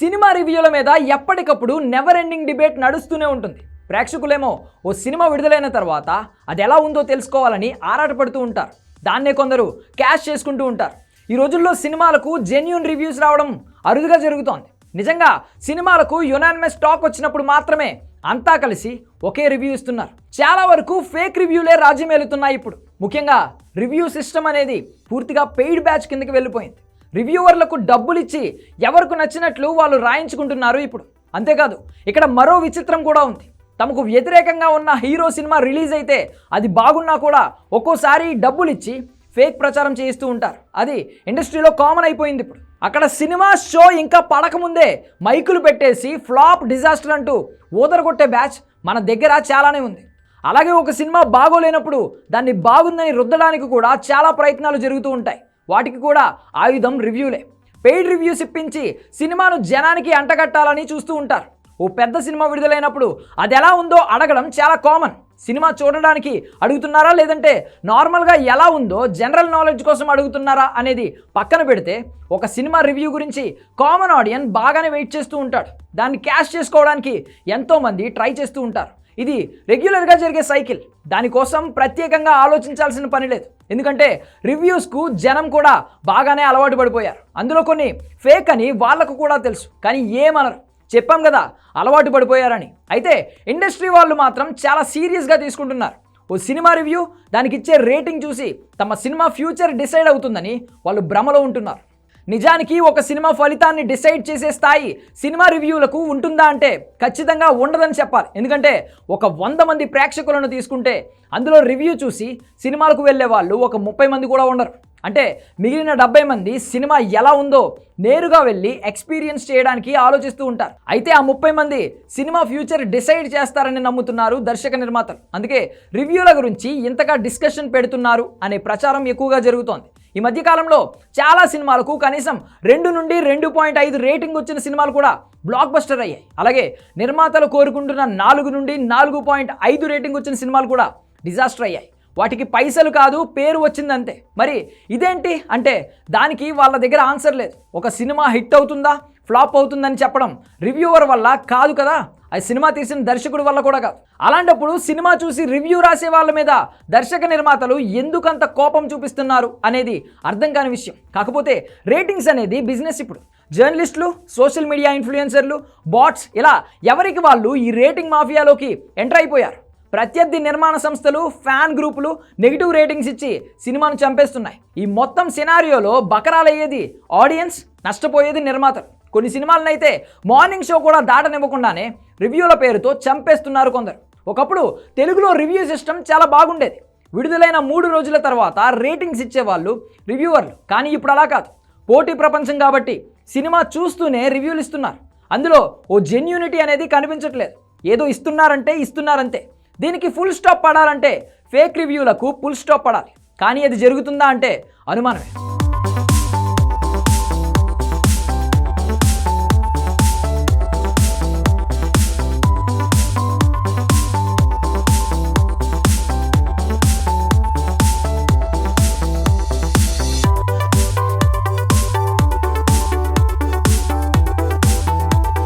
Cinema రివ్యూల మీద ఎప్పటికప్పుడు never ending debate నడుస్తూనే ఉంటుంది. ప్రేక్షకులేమో ఓ సినిమా విడుదలైన తర్వాత అది ఎలా ఉందో తెలుసుకోవాలని ఆరాటపడుతూ ఉంటారు. దాన్నే కొందరు క్యాష్ చేసుకుంటూ ఉంటారు. ఈ రోజుల్లో సినిమాలకు జెన్యున్ రివ్యూస్ రావడం అరుదుగా జరుగుతోంది. నిజంగా సినిమాలకు యునానిమస్ టాక్ వచ్చినప్పుడు మాత్రమే అంతా కలిసి ఒకే రివ్యూ ఇస్తున్నారు. చాలా వరకు ఫేక్ రివ్యూలే రాజ్యమేలుతున్నాయి ఇప్పుడు. ముఖ్యంగా రివ్యూ సిస్టమ్ అనేది పూర్తిగా పెయిడ్ బ్యాచ్ కిందకి వెళ్ళిపోయింది. రివ్యూవర్లకు డబ్బులు ఇచ్చి ఎవరికి నచ్చినట్లు వాళ్ళు రాయించుకుంటున్నారు ఇప్పుడు. అంతేకాదు ఇక్కడ మరో విచిత్రం కూడా ఉంది. తమకు వ్యతిరేకంగా ఉన్న హీరో సినిమా రిలీజ్ అయితే అది బాగున్నా కూడా ఒక్కోసారి డబ్బులు ఇచ్చి ఫేక్ ప్రచారం చేయిస్తూ ఉంటారు. అది ఇండస్ట్రీలో కామన్ అయిపోయింది ఇప్పుడు. అక్కడ సినిమా షో ఇంకా పడకముందే మైకులు పెట్టేసి ఫ్లాప్ డిజాస్టర్ అంటూ ఊదరగొట్టే బ్యాచ్ మన దగ్గర చాలానే ఉంది. అలాగే ఒక సినిమా బాగోలేనప్పుడు దాన్ని బాగుందని రుద్దడానికి కూడా చాలా ప్రయత్నాలు జరుగుతూ ఉంటాయి. వాటికి కూడా ఆయుధం రివ్యూలే. పెయిడ్ రివ్యూస్ ఇప్పించి సినిమాను జనానికి అంటగట్టాలని చూస్తూ ఉంటారు. ఓ పెద్ద సినిమా విడుదలైనప్పుడు అది ఎలా ఉందో అడగడం చాలా కామన్. సినిమా చూడడానికి అడుగుతున్నారా లేదంటే నార్మల్గా ఎలా ఉందో జనరల్ నాలెడ్జ్ కోసం అడుగుతున్నారా అనేది పక్కన పెడితే ఒక సినిమా రివ్యూ గురించి కామన్ ఆడియన్ బాగానే వెయిట్ చేస్తూ ఉంటాడు. దాన్ని క్యాష్ చేసుకోవడానికి ఎంతోమంది ట్రై చేస్తూ ఉంటారు. ఇది రెగ్యులర్గా జరిగే సైకిల్. దానికోసం ప్రత్యేకంగా ఆలోచించాల్సిన పని లేదు. ఎందుకంటే రివ్యూస్కు జనం కూడా బాగానే అలవాటు పడిపోయారు. అందులో కొన్ని ఫేక్ అని వాళ్ళకు కూడా తెలుసు కానీ ఏమనరు. చెప్పాం కదా అలవాటు పడిపోయారని. అయితే ఇండస్ట్రీ వాళ్ళు మాత్రం చాలా సీరియస్గా తీసుకుంటున్నారు. ఓ సినిమా రివ్యూ దానికి ఇచ్చే రేటింగ్ చూసి తమ సినిమా ఫ్యూచర్ డిసైడ్ అవుతుందని వాళ్ళు భ్రమలో ఉంటున్నారు. నిజానికి ఒక సినిమా ఫలితాన్ని డిసైడ్ చేసే స్థాయి సినిమా రివ్యూలకు ఉంటుందా అంటే ఖచ్చితంగా ఉండదని చెప్పాలి. ఎందుకంటే ఒక వంద మంది ప్రేక్షకులను తీసుకుంటే అందులో రివ్యూ చూసి సినిమాలకు వెళ్ళే వాళ్ళు ఒక ముప్పై మంది కూడా ఉండరు. అంటే మిగిలిన డెబ్బై మంది సినిమా ఎలా ఉందో నేరుగా వెళ్ళి ఎక్స్పీరియన్స్ చేయడానికి ఆలోచిస్తూ ఉంటారు. అయితే ఆ ముప్పై మంది సినిమా ఫ్యూచర్ డిసైడ్ చేస్తారని నమ్ముతున్నారు దర్శక నిర్మాతలు. అందుకే రివ్యూల గురించి ఇంతగా డిస్కషన్ పెడుతున్నారు అనే ప్రచారం ఎక్కువగా జరుగుతోంది. ఈ మధ్యకాలంలో చాలా సినిమాలకు కనీసం రెండు నుండి రెండు పాయింట్ ఐదు రేటింగ్ వచ్చిన సినిమాలు కూడా బ్లాక్ బస్టర్ అయ్యాయి. అలాగే నిర్మాతలు కోరుకుంటున్న నాలుగు నుండి నాలుగు పాయింట్ ఐదు రేటింగ్ వచ్చిన సినిమాలు కూడా డిజాస్టర్ అయ్యాయి. వాటికి పైసలు కాదు పేరు వచ్చిందంతే. మరి ఇదేంటి అంటే దానికి వాళ్ళ దగ్గర ఆన్సర్ లేదు. ఒక సినిమా హిట్ అవుతుందా ఫ్లాప్ అవుతుందని చెప్పడం రివ్యూవర్ వల్ల కాదు కదా. అది సినిమా తీసిన దర్శకుడి వల్ల కూడా కాదు. అలాంటప్పుడు సినిమా చూసి రివ్యూ రాసే వాళ్ళ మీద దర్శక నిర్మాతలు ఎందుకంత కోపం చూపిస్తున్నారు అనేది అర్థం కాని విషయం. కాకపోతే రేటింగ్స్ అనేది బిజినెస్ ఇప్పుడు. జర్నలిస్టులు సోషల్ మీడియా ఇన్ఫ్లుయెన్సర్లు బాట్స్ ఇలా ఎవరికి వాళ్ళు ఈ రేటింగ్ మాఫియాలోకి ఎంటర్ అయిపోయారు. ప్రత్యర్థి నిర్మాణ సంస్థలు ఫ్యాన్ గ్రూపులు నెగిటివ్ రేటింగ్స్ ఇచ్చి సినిమాను చంపేస్తున్నాయి. ఈ మొత్తం సినారియోలో బకరాలయ్యేది ఆడియన్స్ నష్టపోయేది నిర్మాతలు. కొన్ని సినిమాలనైతే మార్నింగ్ షో కూడా దాటనివ్వకుండానే రివ్యూల పేరుతో చంపేస్తున్నారు కొందరు. ఒకప్పుడు తెలుగులో రివ్యూ సిస్టమ్ చాలా బాగుండేది. విడుదలైన మూడు రోజుల తర్వాత రేటింగ్స్ ఇచ్చేవాళ్ళు రివ్యూవర్లు. కానీ ఇప్పుడు అలా కాదు. పోటీ ప్రపంచం కాబట్టి సినిమా చూస్తూనే రివ్యూలు ఇస్తున్నారు. అందులో ఓ జెన్యూనిటీ అనేది కనిపించట్లేదు. ఏదో ఇస్తున్నారంటే ఇస్తున్నారంతే. దీనికి ఫుల్ స్టాప్ పడాలంటే ఫేక్ రివ్యూలకు ఫుల్ స్టాప్ పడాలి. కానీ అది జరుగుతుందా అంటే అనుమానమే.